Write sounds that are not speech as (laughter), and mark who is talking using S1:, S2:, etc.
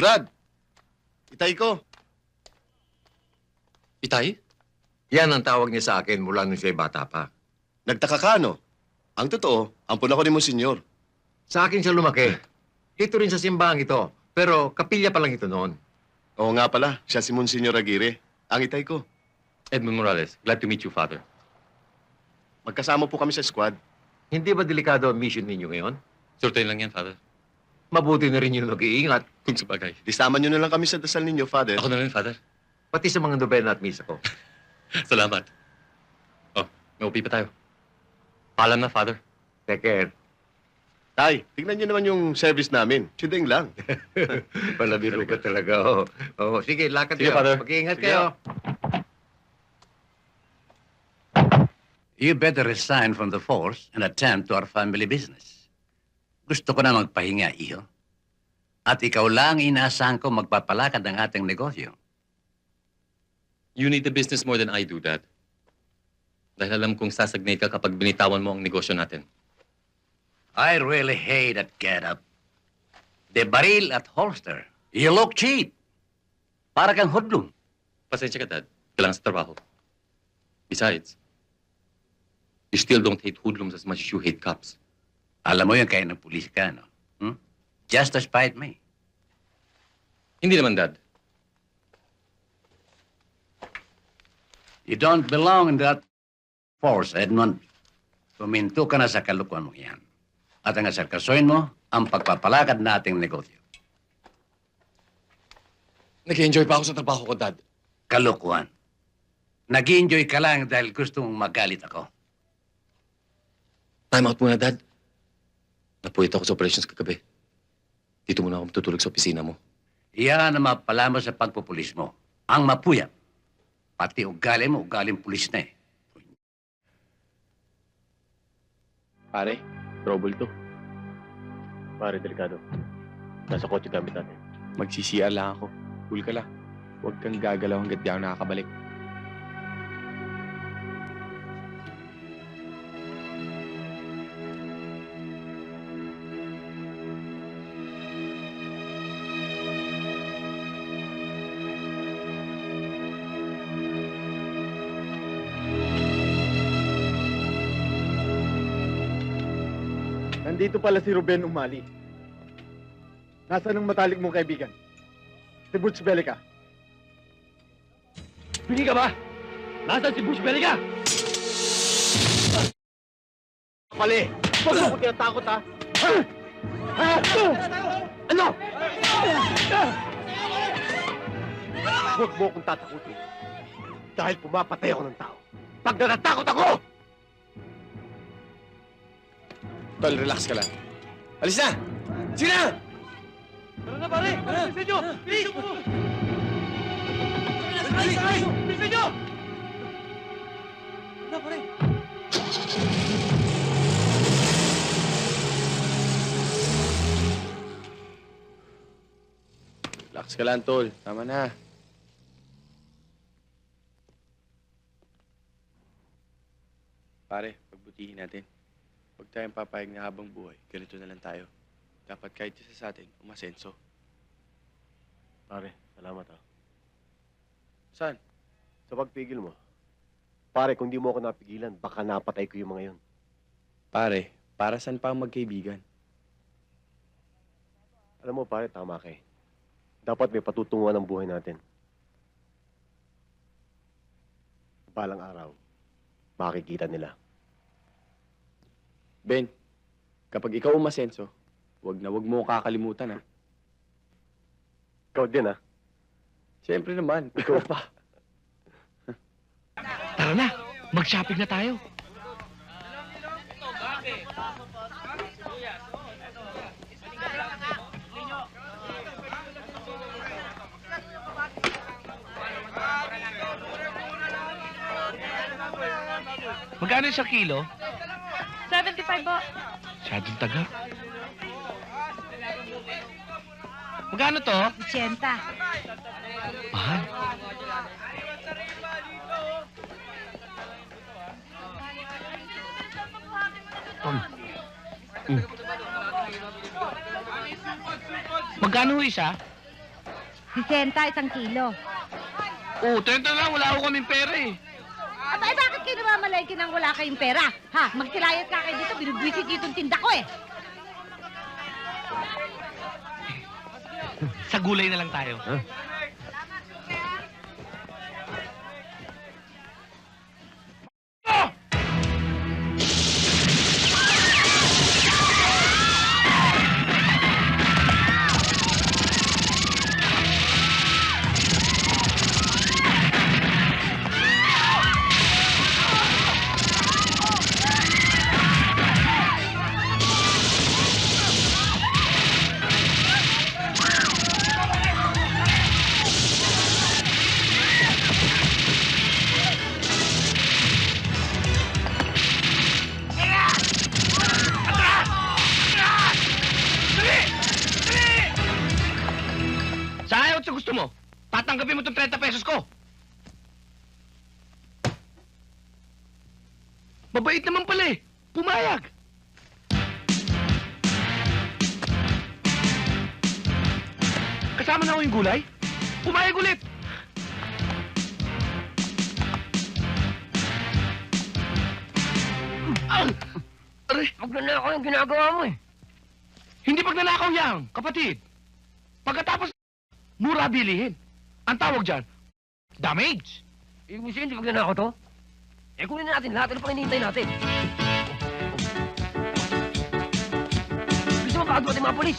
S1: Brad! Itay ko.
S2: Itay?
S3: Yan ang tawag niya sa akin mula nung siya'y bata pa.
S1: Nagtaka ka, no? Ang totoo, ampun ako ni Monsignor.
S3: Sa akin siya lumaki. Dito rin sa simbahan ito. Pero kapilya pa lang ito noon.
S1: Oo nga pala, siya si Monsignor Aguirre. Ang itay ko.
S2: Edmund Morales, glad to meet you, Father.
S1: Magkasama po kami sa squad.
S3: Hindi ba delikado ang mission ninyo ngayon?
S2: Surtain lang yan, Father.
S3: Mabuti na rin yung nag-iingat.
S2: Kung sa bagay.
S1: Disama nyo na lang kami sa dasal ninyo, Father.
S2: Ako na rin, Father.
S3: Pati sa mga nobena at misa ko. (laughs)
S2: Salamat. Oh, may upi pa tayo. Paalam na, Father.
S3: Take care.
S1: Tay, tignan nyo naman yung service namin. Chideng lang. (laughs)
S3: Palabiro ka talaga. Oh. Oh, sige, lakad
S2: Sige,
S3: kayo.
S2: Father.
S3: Mag-iingat
S1: Sige.
S3: kayo.
S4: You better resign from the force and attend to our family business. Gusto ko na magpahinga, iyo. At ikaw lang inaasahan ko magpapalakad ng ating negosyo.
S2: You need the business more than I do, Dad. Dahil alam kong sasagnay ka kapag binitawan mo ang negosyo natin.
S4: I really hate that get-up. The baril at holster. You look cheap. Para kang hoodlum.
S2: Pasensya ka, Dad. Kailangan sa trabaho. Besides, you still don't hate hoodlums as much as you hate cops.
S4: Alam mo yung kaya ng pulis ka, no? Hmm? Just to spite me.
S2: Hindi naman, Dad.
S4: You don't belong in that force, Edmund. Puminto ka na sa kalukuan mo yan. At ang asarkasoin mo, ang pagpapalakad nating negosyo.
S2: Nag-enjoy pa ako sa trabaho ko, Dad.
S4: Kalukuan. Nag-enjoy ka lang dahil gusto mong magalit ako.
S2: Time out muna, Dad. Napuyat ako sa operations kagabi. Dito muna ako matutulog sa opisina mo.
S4: Iyan ang mapala mo sa pagpupulis mo. Ang mapuyat. Pati ugali mo, ugaling pulis na eh.
S5: Pare, trouble to.
S6: Pare, delikado. Nasa kotse gamit natin.
S5: Mag-CCR lang ako. Cool ka lang. Huwag kang gagalaw hanggat di ako nakakabalik.
S6: Nandito pala si Ruben Umali. Nasaan ang matalik mong kaibigan? Si Butch Belica. Pili ka ba? Nasaan si Butch Belica? Mali! Huwag mo ko tinatakot, ha? Ha? Ano? Huwag mo akong tatakutin. Dahil pumapatay ako ng tao. Pag natatakot ako!
S5: Tol, relax ka lang. Alis na! Sige na!
S6: Tara na, pare! Bilisan nyo! Bilisan mo! Bilisan nyo! Tara na, pare!
S5: Relax ka lang, Tol. Tama na. Pare, pagbutihin natin. Huwag tayong papayag na habang buhay. Ganito na lang tayo. Dapat kahit isa sa atin, umasenso.
S6: Pare, salamat ha.
S5: Saan?
S6: Sa pagpigil mo. Pare, kung di mo ako napigilan, baka napatay ko yung mga yun.
S5: Pare, para saan pa ang magkaibigan?
S6: Alam mo, pare, tama ka eh. Dapat may patutunguhan ang buhay natin. Balang araw, makikita nila.
S5: Ben, kapag ikaw umasenso, wag na wag mo kakalimutan, ha?
S6: Ikaw din ha.
S5: Siyempre naman, ikaw pa. (laughs)
S7: Tara na, mag-shopping na tayo. Magkano sa kilo?
S8: 75 po.
S7: Masyadong taga. Magkano to?
S8: 80.
S7: Mahal. Um. Mm. Magkano ho isa?
S4: Sisenta, isang kilo.
S7: Oo, oh, tenta lang. Wala ako kaming pera eh.
S4: Aba, eh, bakit kayo namamalay nang wala kayong pera? Ha? Magsilayat ka kayo dito, binubwisit dito yung tinda ko eh.
S7: Sa gulay na lang tayo. Sa gusto mo, tatanggapin mo itong 30 pesos ko. Mabait naman pala eh. Pumayag. Kasama na ako yung gulay? Pumayag ulit. Ah! Aray!
S9: Magnanakaw yung ginagawa mo eh.
S7: Hindi pagnanakaw yan, kapatid. Pagkatapos, mura bilihin. Ang tawag dyan, damage.
S9: Ibig sabihin, hindi magnanakaw to? Eh, kunin na natin lahat. Ano pang hinihintay natin? Gusto mo baka dumating mga polis?